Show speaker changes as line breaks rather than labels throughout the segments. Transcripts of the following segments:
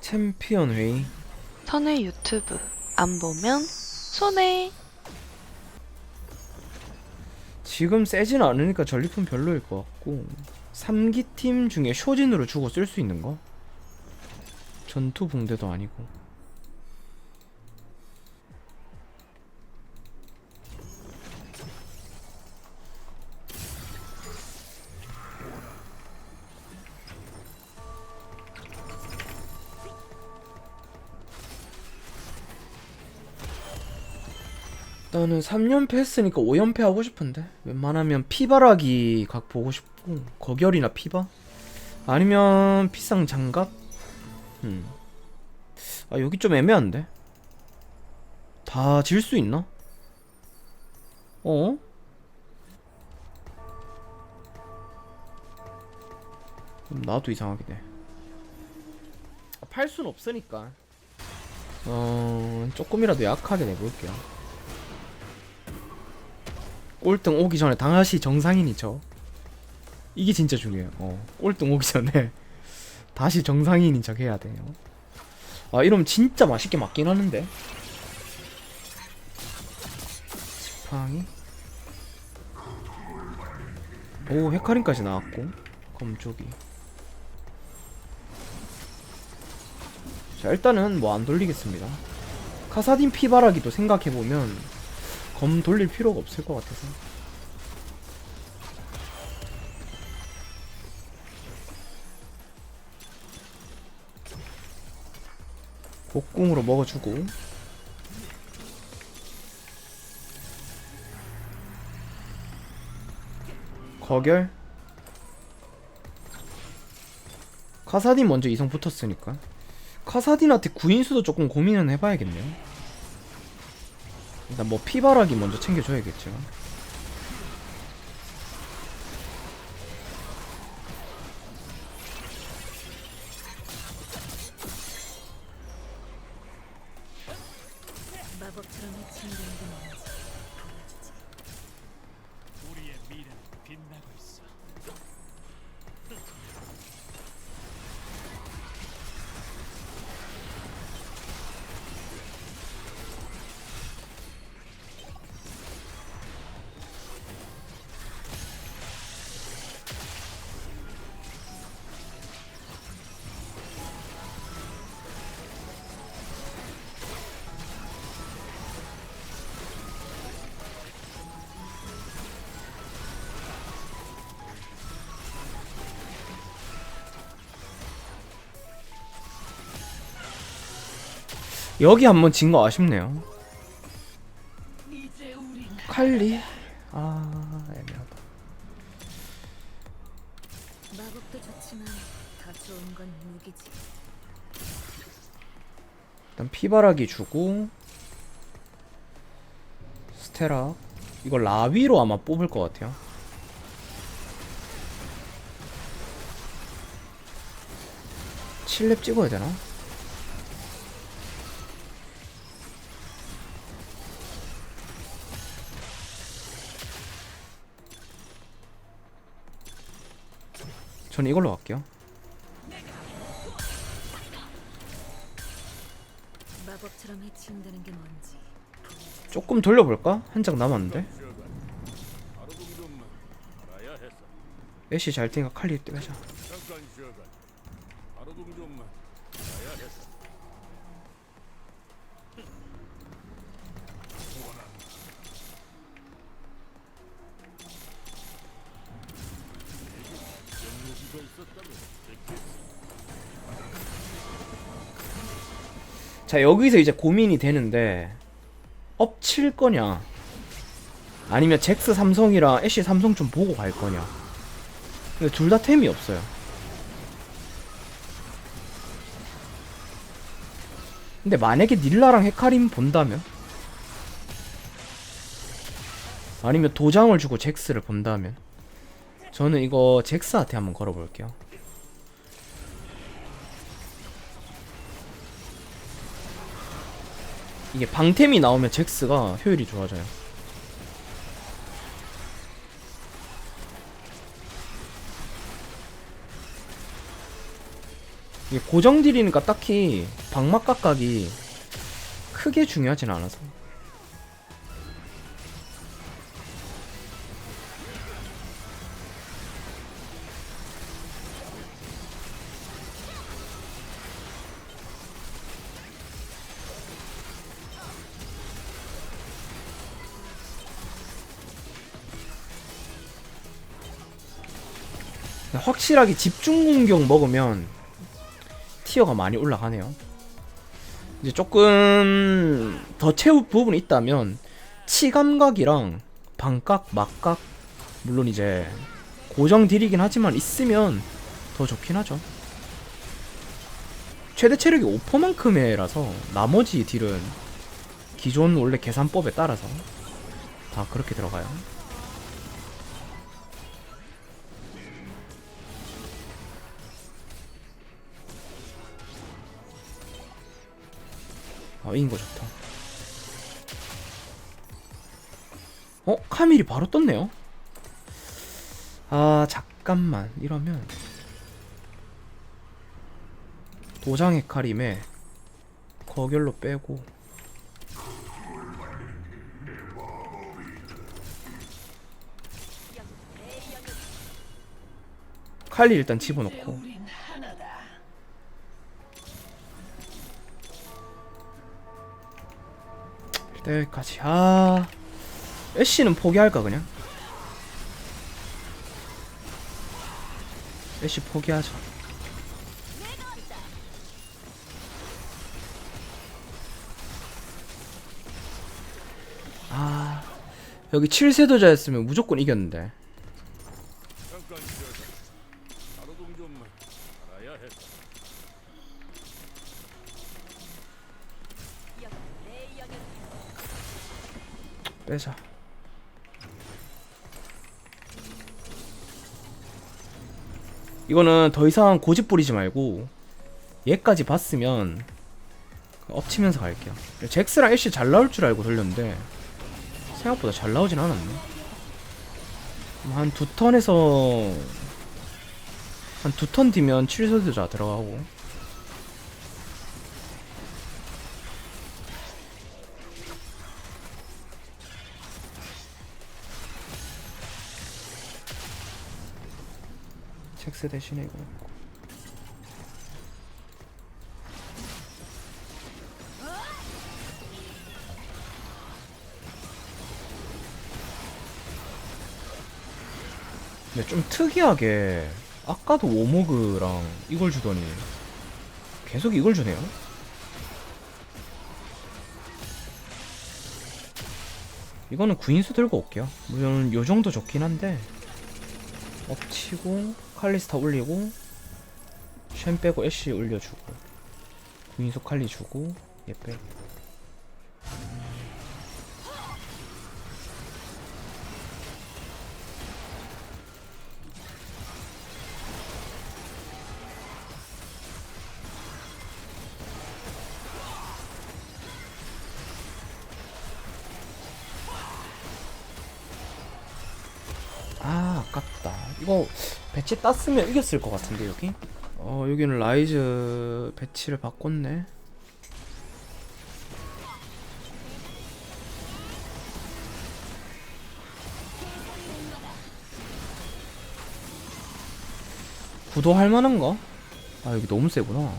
챔피언 회의
선의 유튜브 안 보면 손해.
지금 세진 않으니까 전리품 별로일 것 같고 3기 팀 중에 쇼진으로 주고 쓸 수 있는 거? 전투 붕대도 아니고 나는 3연패 했으니까 5연패 하고 싶은데 웬만하면 피바라기 각 보고 싶고 거결이나 피바 아니면 피상 장갑 음. 아 여기 좀 애매한데 다 질 수 있나? 어? 그럼 나도 이상하게 돼. 아, 팔순 없으니까. 어, 조금이라도 약하게 내볼게요. 꼴등 오기 전에 당하시 정상인이죠. 이게 진짜 중요해요. 어, 꼴등 오기 전에 다시 정상인인 척 해야 돼요. 아, 이러면 진짜 맛있게 맞긴 하는데. 지팡이. 오, 헤카림까지 나왔고. 검쪽이. 자, 일단은 뭐 안 돌리겠습니다. 카사딘 피바라기도 생각해보면 검 돌릴 필요가 없을 것 같아서. 곡궁으로 먹어주고. 거결. 카사딘 먼저 이성 붙었으니까. 카사딘한테 구인수도 조금 고민은 해봐야겠네요 일단 뭐 피바라기 먼저 챙겨줘야겠죠.
마법처럼 해치는 게
여기 한 번 진 거 아쉽네요. 칼리? 아 애매하다.
마법도 좋지만 더 좋은 건 무기지.
일단 피바라기 주고 스테라. 이거 라위로 아마 뽑을 것 같아요. 칠렙 찍어야 되나? 저는 이걸로 갈게요. 조금 돌려볼까? 한 장 남았는데. 애쉬 잘 뛰니까 칼리 빼자 자 여기서 이제 고민이 되는데 엎칠 거냐? 아니면 잭스 삼성이랑 애쉬 삼성 좀 보고 갈 거냐? 근데 둘 다 템이 없어요. 근데 만약에 닐라랑 헤카림 본다면? 아니면 도장을 주고 잭스를 본다면? 저는 이거 잭스한테 한번 걸어볼게요 이게 방템이 나오면 잭스가 효율이 좋아져요. 이게 고정 딜이니까 딱히 방막 각각이 크게 중요하진 않아서 확실하게 집중 공격 먹으면 티어가 많이 올라가네요. 이제 조금 더 채울 부분이 있다면 치감각이랑 반각, 막각 물론 이제 고정 딜이긴 하지만 있으면 더 좋긴 하죠. 최대 체력이 5%만큼이라서 나머지 딜은 기존 원래 계산법에 따라서 다 그렇게 들어가요. 아, 이긴 거 좋다. 어? 카밀이 바로 떴네요? 아, 잠깐만. 이러면. 도장의 카림에 거결로 빼고. 칼리 일단 집어넣고. 일단 여기까지. 아 애쉬는 포기할까 그냥? 애쉬 포기하자. 아 여기 7세도자였으면 무조건 이겼는데 빼자. 이거는 더 이상 고집 부리지 말고 얘까지 봤으면 엎치면서 갈게요. 잭스랑 애쉬 잘 나올 줄 알고 돌렸는데 생각보다 잘 나오진 않았네. 한 두 턴에서 한 두 턴 뒤면 7소드자 들어가고 잭스 대신에 이거 넣고. 근데 좀 특이하게 아까도 오모그랑 이걸 주더니 계속 이걸 주네요. 이거는 구인수 들고 올게요. 물론 요 정도 좋긴 한데 엎치고 칼리스타 올리고 쉔 빼고 애쉬 올려주고 구인수 칼리 주고 얘 빼고 아 아깝다. 이거 배치 땄으면 이겼을 것 같은데 여기? 어 여기는 라이즈 배치를 바꿨네. 구도할 만한가? 아 여기 너무 세구나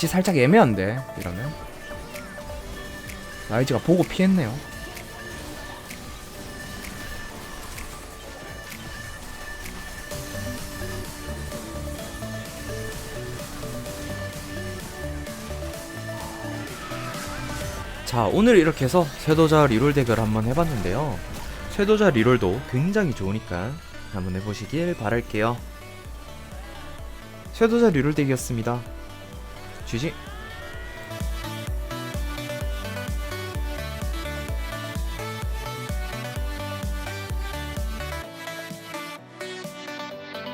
아 배치 살짝 애매한데 이러면.
라이즈가 보고 피했네요. 자 오늘 이렇게 해서 쇄도자 리롤 대결 한번 해봤는데요. 쇄도자 리롤도 굉장히 좋으니까 한번 해보시길 바랄게요. 쇄도자 리롤 덱이었습니다 取镜